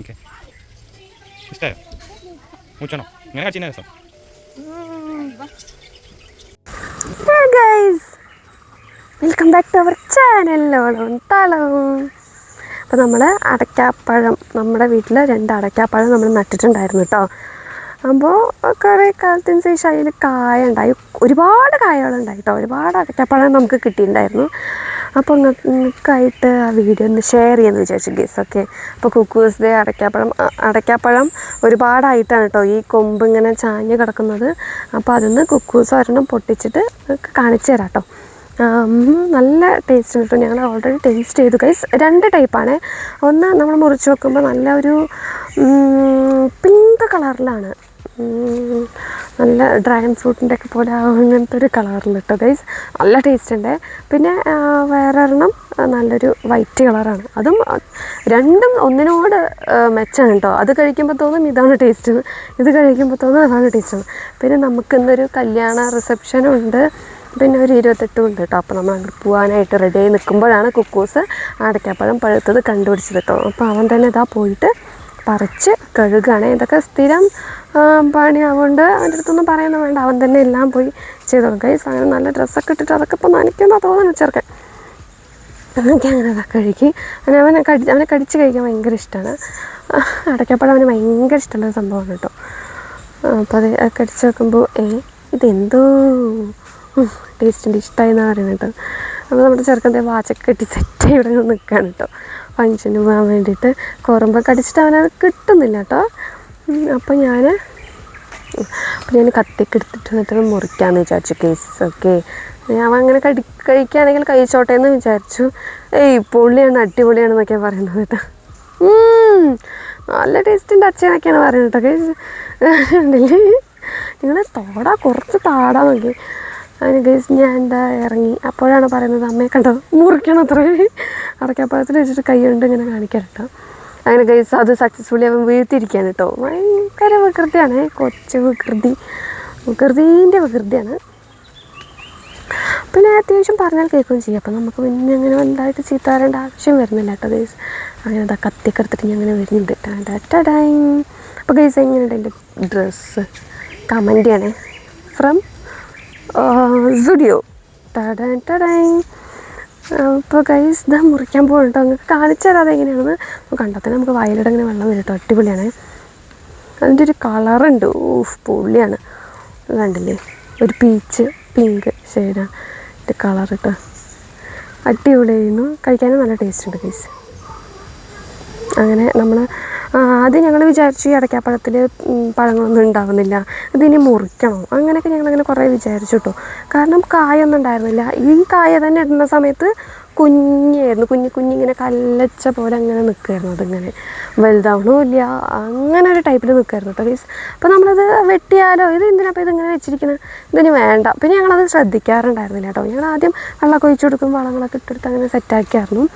Okay ഇഷ്ടമായോ മൂച്ചണോ ഇങ്ങനെ കച്ചിന്ന രസം guys welcome back to our channel ഓളം തളവും. അപ്പോൾ നമ്മൾ അടയ്ക്കാപ്പഴം നമ്മുടെ വീട്ടിൽ രണ്ട് അടയ്ക്കാപ്പഴം നമ്മൾ നട്ടിട്ടുണ്ടായിരുന്നു കേട്ടോ അപ്പോൾ കുറേ കാലത്തിന് ശേഷം അതിൽ കായ ഉണ്ടായി. ഒരുപാട് കായകളുണ്ടായി കേട്ടോ ഒരുപാട് അടയ്ക്കാപ്പഴം നമുക്ക് കിട്ടിയിട്ടുണ്ടായിരുന്നു. അപ്പോൾ നിങ്ങൾക്കായിട്ട് ആ വീഡിയോ ഒന്ന് ഷെയർ ചെയ്യാമെന്ന് വിചാരിച്ചു ഗീസ് ഓക്കെ അപ്പോൾ കുക്കൂസ് ഡേ അടയ്ക്കാപ്പഴം അടയ്ക്കാപ്പഴം ഒരുപാടായിട്ടാണ് കേട്ടോ ഈ കൊമ്പ് ഇങ്ങനെ ചാഞ്ഞ് കിടക്കുന്നത്. അപ്പോൾ അതിന്ന് കുക്കൂസ് ഒരെണ്ണം പൊട്ടിച്ചിട്ട് കാണിച്ചു തരാം കേട്ടോ നല്ല ടേസ്റ്റ് കിട്ടും ഞങ്ങൾ ഓൾറെഡി ടേസ്റ്റ് ചെയ്തു ഗൈസ് രണ്ട് ടൈപ്പാണ് ഒന്ന് നമ്മൾ മുറിച്ച് നോക്കുമ്പോൾ നല്ല ഒരു പിങ്ക് കളറിലാണ് നല്ല ഡ്രാഗൺ ഫ്രൂട്ടിന്റെ ഒക്കെ പോലെ അങ്ങനത്തെ ഒരു കളറിൽ കേട്ടോ ഗൈസ് നല്ല ടേസ്റ്റ് ഉണ്ട് പിന്നെ വേറൊരെണ്ണം നല്ലൊരു വൈറ്റ് കളറാണ് അതും രണ്ടും ഒന്നിനോട് മെച്ചാണ് കേട്ടോ അത് കഴിക്കുമ്പോൾ തോന്നും ഇതാണ് ടേസ്റ്റ് ഇത് കഴിക്കുമ്പോൾ തോന്നും അതാണ് ടേസ്റ്റ് പിന്നെ നമുക്ക് ഇന്നൊരു കല്യാണ റിസപ്ഷനും ഉണ്ട്. പിന്നെ ഒരു ഇരുപത്തെട്ടും ഉണ്ട് കേട്ടോ അപ്പോൾ നമ്മൾ അങ്ങോട്ട് പോകാനായിട്ട് റെഡി ആയി നിൽക്കുമ്പോഴാണ് കുക്കൂസ് അടയ്ക്കാപ്പഴം പഴുത്തത് കണ്ടുപിടിച്ചത് കേട്ടോ അപ്പോൾ അവൻ തന്നെ ഇതാ പോയിട്ട് പറിച്ച് കഴുകുകയാണ് ഇതൊക്കെ സ്ഥിരം പണിയാവുകൊണ്ട് അവന്റെ അടുത്തൊന്നും പറയുന്ന വേണ്ട. അവൻ തന്നെ എല്ലാം പോയി ചെയ്തു കൈസ് അങ്ങനെ നല്ല ഡ്രസ്സൊക്കെ ഇട്ടിട്ട് അതൊക്കെ ഇപ്പോൾ നനയ്ക്കുന്ന തോന്നുന്നു ചെറുക്കൻ എനിക്ക് അങ്ങനെ അതൊക്കെ കഴുകി. അങ്ങനെ അവനെ കടി അവനെ കടിച്ച് കഴിക്കാൻ ഭയങ്കര ഇഷ്ടമാണ് അടയ്ക്കപ്പഴം അവന് ഭയങ്കര ഇഷ്ടമുള്ള സംഭവമാണ് കേട്ടോ. അപ്പോൾ അത് കടിച്ച് വെക്കുമ്പോൾ ഏ ഇതെന്തോ? ടേസ്റ്റിന്റെ ഇഷ്ടമായി എന്നാണ് പറയുന്നത്. അപ്പോൾ നമ്മുടെ ചെറുക്കന്റെ വാച്ചൊക്കെ കെട്ടി സെറ്റായി ഇവിടെ നിൽക്കുകയാണ് കേട്ടോ. ഫങ്ഷന് പോകാൻ വേണ്ടിയിട്ട്. കുറുമ്പൊക്കെ കടിച്ചിട്ട് അവനത് കിട്ടുന്നില്ല കേട്ടോ അപ്പം അപ്പോൾ ഞാൻ അപ്പോൾ ഞാൻ കത്തിക്ക് എടുത്തിട്ട് എന്നിട്ട് മുറിക്കാമെന്ന് വിചാരിച്ചു കേസ് ഓക്കെ ഞാൻ അങ്ങനെ കടി കഴിക്കുകയാണെങ്കിൽ കഴിച്ചോട്ടെ എന്ന് വിചാരിച്ചു. ഏയ് പൊള്ളിയാണ് അടിപൊളിയാണെന്നൊക്കെ പറയുന്നത് കേട്ടോ. നല്ല ടേസ്റ്റിന്റെ അച്ഛനൊക്കെയാണ് പറയുന്നത് കേട്ടോ കേസ് നിങ്ങൾ തോടാ കുറച്ച് താടാ നോക്കി. അതിന് കേസ് ഞാൻ എന്താ ഇറങ്ങി. അപ്പോഴാണ് പറയുന്നത് അമ്മയെ കണ്ടോ? മുറിക്കണം അത്ര. അടയ്ക്കാപ്പഴത്തിൽ വെച്ചിട്ട് കൈ കൊണ്ട് ഇങ്ങനെ കാണിക്കാറുണ്ട് അങ്ങനെ ഗൈസ് അത് സക്സസ്ഫുള്ളി അവൻ വീഴ്ത്തിയിരിക്കുകയാണ് കേട്ടോ. ഭയങ്കര വികൃതിയാണ്. കൊച്ചു വികൃതി. വികൃതീന്റെ വികൃതിയാണ്. പിന്നെ അത്യാവശ്യം പറഞ്ഞാൽ കേൾക്കുകയും ചെയ്യും. അപ്പം നമുക്ക് പിന്നെ അങ്ങനെ വലുതായിട്ട് ചീത്താറേണ്ട ആവശ്യം വരുന്നില്ല കേട്ടോ ഗൈസ് അങ്ങനെ അതാ കത്തിയൊക്കെ എടുത്തിട്ട് ഞാൻ അങ്ങനെ വരുന്നുണ്ട്. ടാറ്റഡൈൻ അപ്പോൾ ഗൈസ് എങ്ങനെയുണ്ട് എന്റെ ഡ്രസ്സ്? കമന്റ് ചെയ്യണേ. ഫ്രം സുഡിയോ ടഡൈൻ ടഡൈൻ കൈസ് ഇത് മുറിക്കാൻ പോകണ്ടോ നിങ്ങൾക്ക് കാണിച്ചു തരാം അതെങ്ങനെയാണെന്ന്. കണ്ടത്തിന് നമുക്ക് വയലിടങ്ങനെ വെള്ളം വരും അടിപൊളിയാണ്. അതിന്റെ ഒരു കളറുണ്ട് ഊഫ് പൊള്ളിയാണ്. കണ്ടില്ലേ? ഒരു പീച്ച് പിങ്ക് ഷെയ്ഡാണ് ഇതിന്റെ കളർ കേട്ടോ അടിപൊളിയായിരുന്നു. കഴിക്കാനും നല്ല ടേസ്റ്റ് ഉണ്ട് കൈസ് അങ്ങനെ നമ്മൾ ആദ്യം ഞങ്ങൾ വിചാരിച്ചു ഈ അടയ്ക്കാപ്പഴത്തിൽ പഴങ്ങളൊന്നും ഉണ്ടാവുന്നില്ല. ഇതിനി മുറിക്കണം. അങ്ങനെയൊക്കെ ഞങ്ങളങ്ങനെ കുറേ വിചാരിച്ചു കേട്ടോ കാരണം കായൊന്നും ഉണ്ടായിരുന്നില്ല. ഈ കായ തന്നെ ഇടുന്ന സമയത്ത് കുഞ്ഞായിരുന്നു. കുഞ്ഞു കുഞ്ഞിങ്ങനെ കല്ലച്ച പോലെ അങ്ങനെ നിൽക്കുമായിരുന്നു അതിങ്ങനെ. വലുതാവണമില്ല അങ്ങനെ ഒരു ടൈപ്പിൽ നിൽക്കുമായിരുന്നു കേട്ടോ മീൻസ് അപ്പോൾ നമ്മളത് വെട്ടിയാലോ? ഇത് എന്തിനാപ്പോൾ ഇതിങ്ങനെ വെച്ചിരിക്കുന്നത് ഇതിന് വേണ്ട. പിന്നെ ഞങ്ങളത് ശ്രദ്ധിക്കാറുണ്ടായിരുന്നില്ല കേട്ടോ ഞങ്ങൾ ആദ്യം വെള്ളമൊക്കെ ഒഴിച്ചു കൊടുക്കും വളങ്ങളൊക്കെ ഇട്ടെടുത്ത് അങ്ങനെ സെറ്റാക്കിയായിരുന്നു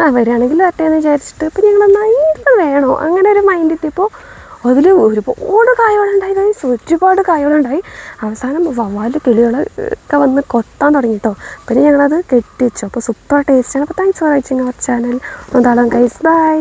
ആ വരികയാണെങ്കിൽ വരട്ടെയെന്ന് വിചാരിച്ചിട്ട് ഇപ്പം ഞങ്ങൾ ഇത് വേണോ? അങ്ങനെ ഒരു മൈൻഡ് എത്തിയപ്പോൾ അതിൽ ഒരുപാട് കായകളുണ്ടായി ഗൈസ് ഒരുപാട് കായകളുണ്ടായി അവസാനം വവ്വാൽ കിളികൾ ഒക്കെ വന്ന് കൊത്താൻ തുടങ്ങി കേട്ടോ പിന്നെ ഞങ്ങളത് കെട്ടിച്ചു അപ്പോൾ സൂപ്പർ ടേസ്റ്റാണ് അപ്പോൾ thanks for watching our channel ഒന്നാളും guys by